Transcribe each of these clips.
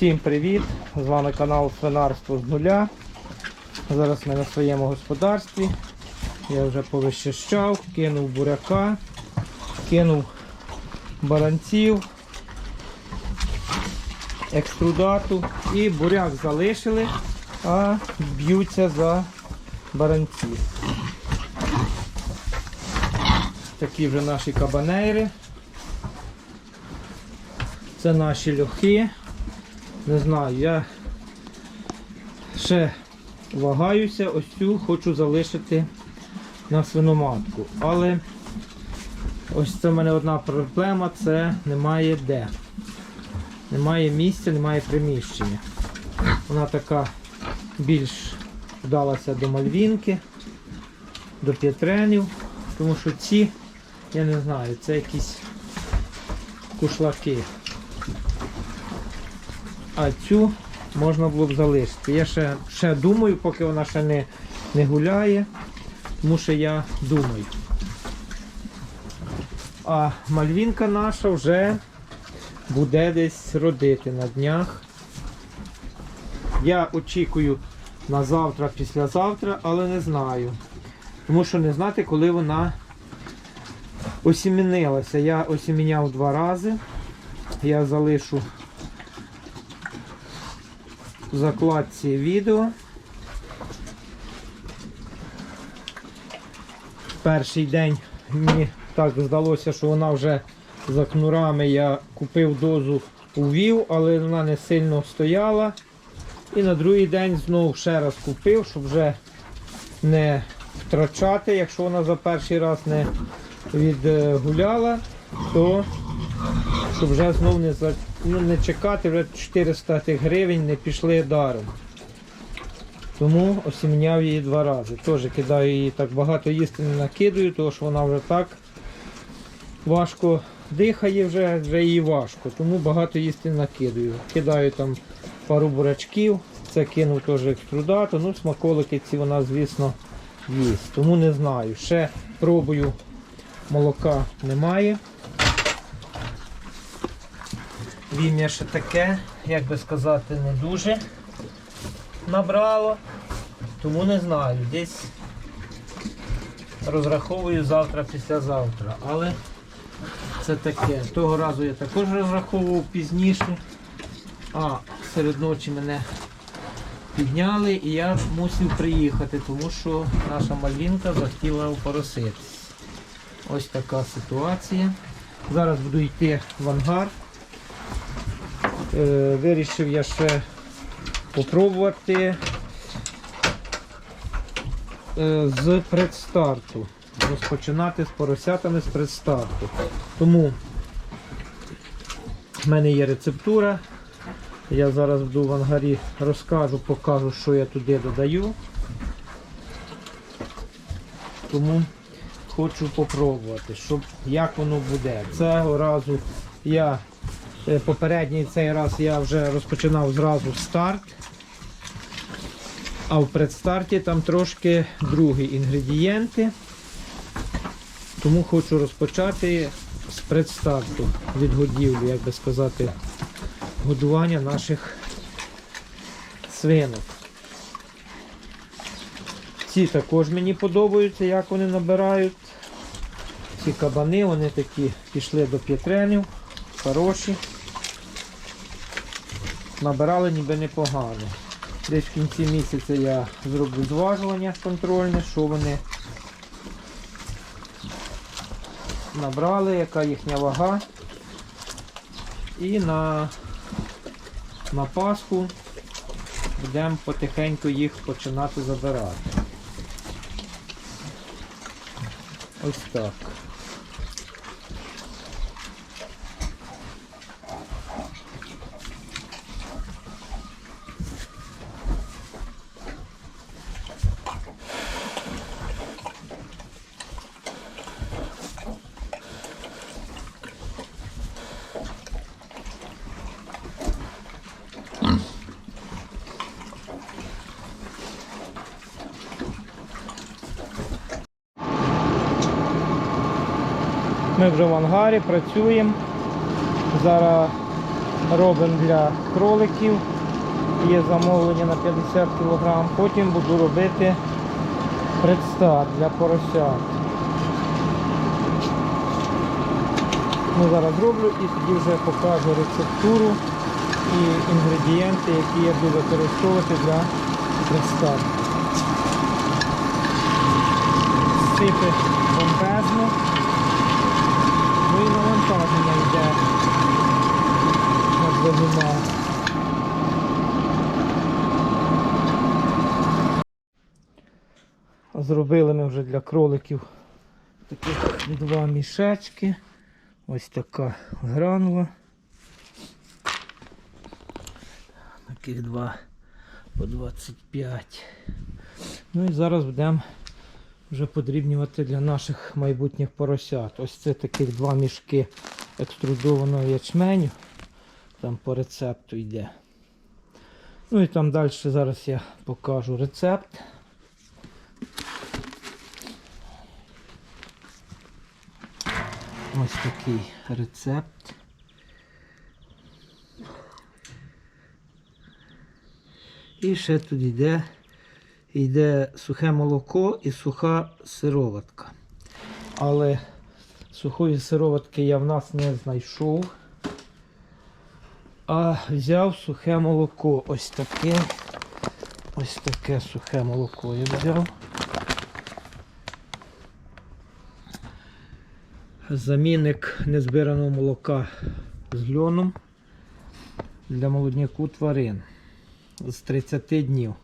Всім привіт! З вами канал Свинарство з нуля. Зараз ми на своєму господарстві. Я вже повищищав, кинув буряка, кинув баранців, екструдату і буряк залишили, а б'ються за баранців. Такі вже наші кабанейри. Це наші льохи. Не знаю, я ще вагаюся, ось цю хочу залишити на свиноматку. Але ось це в мене одна проблема, це немає де. Немає місця, немає приміщення. Вона така більш вдалася до мальвінки, до п'ятренів, тому що ці, я не знаю, це якісь кушлаки. А цю можна було б залишити. Я ще, ще думаю, поки вона ще не, не гуляє, тому що я думаю. А мальвінка наша вже буде десь родити на днях. Я очікую на завтра, післязавтра, але не знаю. Тому що не знати, коли вона осімінилася. Я осіміняв два рази. Я залишу закладці відео. Перший день мені так здалося, що вона вже за кнурами я купив дозу увів, але вона не сильно стояла. І на другий день знову ще раз купив, щоб вже не втрачати, якщо вона за перший раз не відгуляла, то щоб вже знову не, за- ну, не чекати, вже 400 тих гривень не пішли даром. Тому осімняв її два рази. Теж кидаю її так багато їсти не накидаю, тому що вона вже так важко дихає, вже, вже їй важко, тому багато їсти накидаю. Кидаю там пару бурачків, це кинув теж екструдату, ну смаколики ці вона, звісно, їсть. Тому не знаю. Ще пробую, молока немає. Вім'я ще таке, як би сказати, не дуже набрало. Тому не знаю. Десь розраховую завтра, післязавтра. Але це таке. Того разу я також розраховував пізніше. А серед ночі мене підняли і я мусив приїхати, тому що наша мальвінка захотіла опороситись. Ось така ситуація. Зараз буду йти в ангар. Е, вирішив я ще попробувати е, з предстарту. Розпочинати з поросятами з предстарту. Тому в мене є рецептура. Я зараз буду в ангарі розкажу, покажу, що я туди додаю. Тому хочу попробувати, щоб як воно буде. Цього разу я Попередній цей раз я вже розпочинав зразу старт. А в предстарті там трошки другі інгредієнти. Тому хочу розпочати з предстарту від годівлі, як би сказати, годування наших свинок. Ці також мені подобаються, як вони набирають. Ці кабани, вони такі пішли до п'ятренів хороші. Набирали ніби непогано. Десь в кінці місяця я зроблю зважування контрольне, що вони набрали, яка їхня вага. І на, на Пасху будемо потихеньку їх починати забирати. Ось так. Вже в ангарі працюємо. Зараз робимо для кроликів. Є замовлення на 50 кг. Потім буду робити предстар для поросят. Ну, зараз зроблю і тоді вже покажу рецептуру і інгредієнти, які я буду використовувати для предстару. Сипи бомбезно. І навантаження йде на двигуна. Зробили ми вже для кроликів таких два мішечки. Ось така гранула. Таких два по 25. Ну і зараз будемо вже подрібнювати для наших майбутніх поросят. Ось це таких два мішки екструдованого ячменю. Там по рецепту йде. Ну і там далі зараз я покажу рецепт. Ось такий рецепт. І ще тут йде, йде сухе молоко і суха сироватка. Але сухої сироватки я в нас не знайшов. А взяв сухе молоко. Ось таке. Ось таке сухе молоко я взяв. Замінник незбираного молока з льоном для молодняку тварин з 30 днів.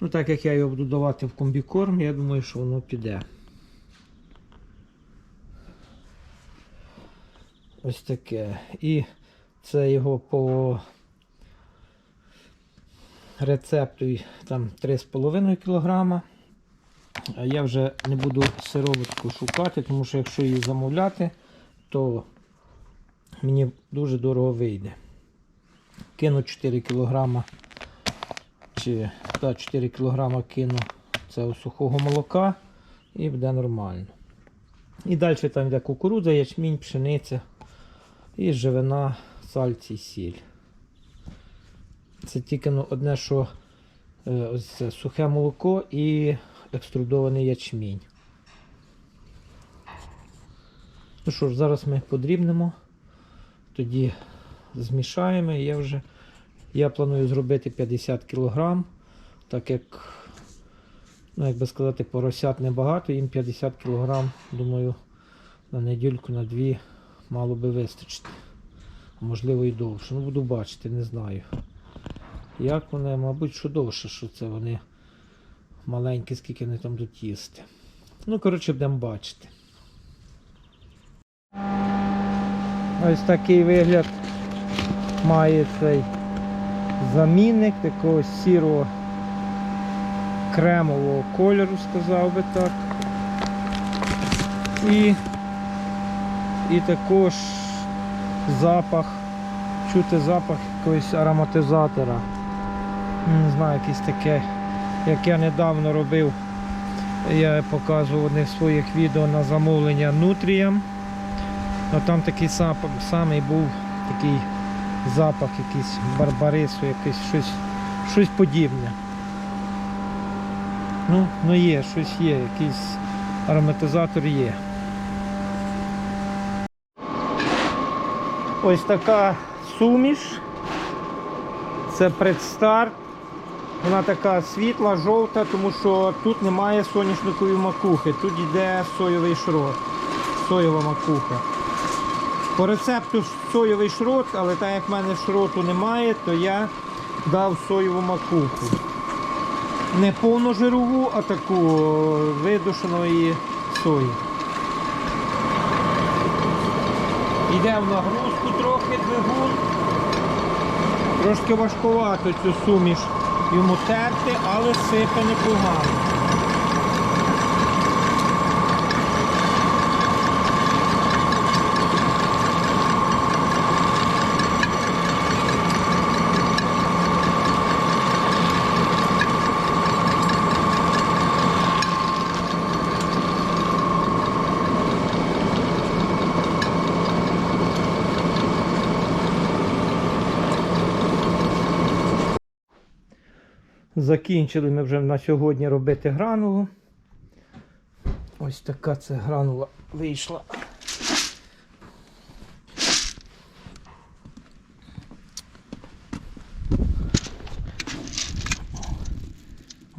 Ну, так як я його буду давати в комбікорм, я думаю, що воно піде. Ось таке. І це його по рецепту там 3,5 кг. Я вже не буду сироватку шукати, тому що якщо її замовляти, то мені дуже дорого вийде. Кину 4 кг чи та, 4 кг кину цього сухого молока і буде нормально. І далі там йде кукурудза, ячмінь, пшениця і живина, сальці і сіль. Це тільки ну, одне, що е, ось це сухе молоко і екструдований ячмінь. Ну що ж, зараз ми подрібнемо, тоді змішаємо і я вже я планую зробити 50 кг, так як, ну, як би сказати, поросят небагато, їм 50 кг, думаю, на недільку, на дві мало би вистачити. Можливо і довше. Ну буду бачити, не знаю. Як вони, мабуть, що довше, що це вони маленькі, скільки вони там будуть їсти. Ну, коротше, будемо бачити. Ось такий вигляд має цей замінник такого сірого кремового кольору, сказав би так. І, і також запах, чути запах якогось ароматизатора. Не знаю, якийсь таке, як я недавно робив, я показував в своїх відео на замовлення Nutriem. А там такий запах самий був такий запах якийсь барбарису, якийсь щось, щось подібне. Ну, ну є, щось є, якийсь ароматизатор є. Ось така суміш. Це предстарт. Вона така світла, жовта, тому що тут немає соняшникової макухи, тут йде соєвий шрот, соєва макуха. По рецепту соєвий шрот, але так як в мене шроту немає, то я дав соєву макуху. Не повножирову, а таку видушеної сої. Йде в нагрузку трохи двигун. Трошки важкувато цю суміш йому терти, але сипе непогано. Закінчили ми вже на сьогодні робити гранулу. Ось така це гранула вийшла.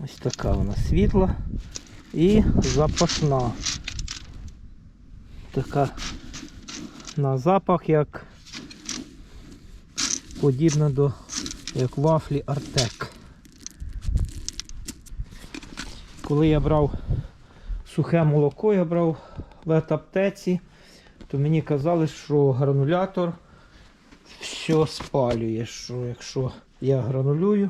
Ось така вона світла і запашна. Така на запах, як подібна до як вафлі Артек. Коли я брав сухе молоко, я брав в етаптеці, то мені казали, що гранулятор все спалює. Що якщо я гранулюю,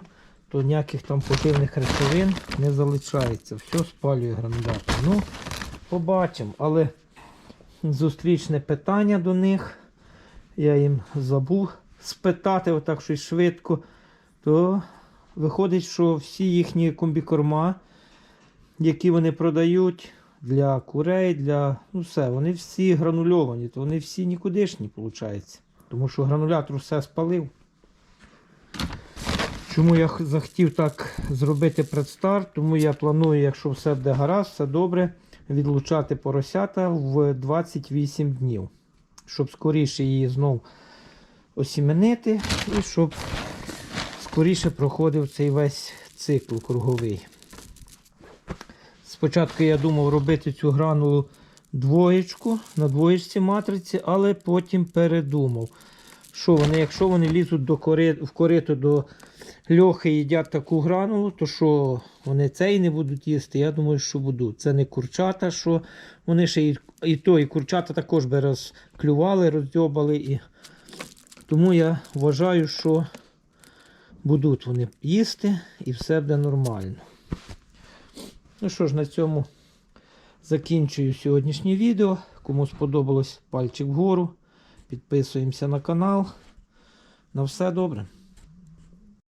то ніяких там поживних речовин не залишається. Все спалює гранулятор. Ну, побачимо. Але зустрічне питання до них. Я їм забув спитати отак щось швидко. То виходить, що всі їхні комбікорма, які вони продають для курей, для ну все, вони всі гранульовані, то вони всі нікудишні, виходить. Тому що гранулятор все спалив. Чому я захотів так зробити предстарт? Тому я планую, якщо все буде гаразд, все добре, відлучати поросята в 28 днів. Щоб скоріше її знов осіменити і щоб скоріше проходив цей весь цикл круговий. Спочатку я думав робити цю гранулу двоєчку на двоєчці матриці, але потім передумав. Що вони, якщо вони лізуть до кори, в корито до льохи і їдять таку гранулу, то що вони цей не будуть їсти? Я думаю, що будуть. Це не курчата, що вони ще і, і то, і курчата також би розклювали, роздьобали. І... Тому я вважаю, що будуть вони їсти і все буде нормально. Ну що ж, на цьому закінчую сьогоднішнє відео. Кому сподобалось пальчик вгору. Підписуємося на канал. На все добре.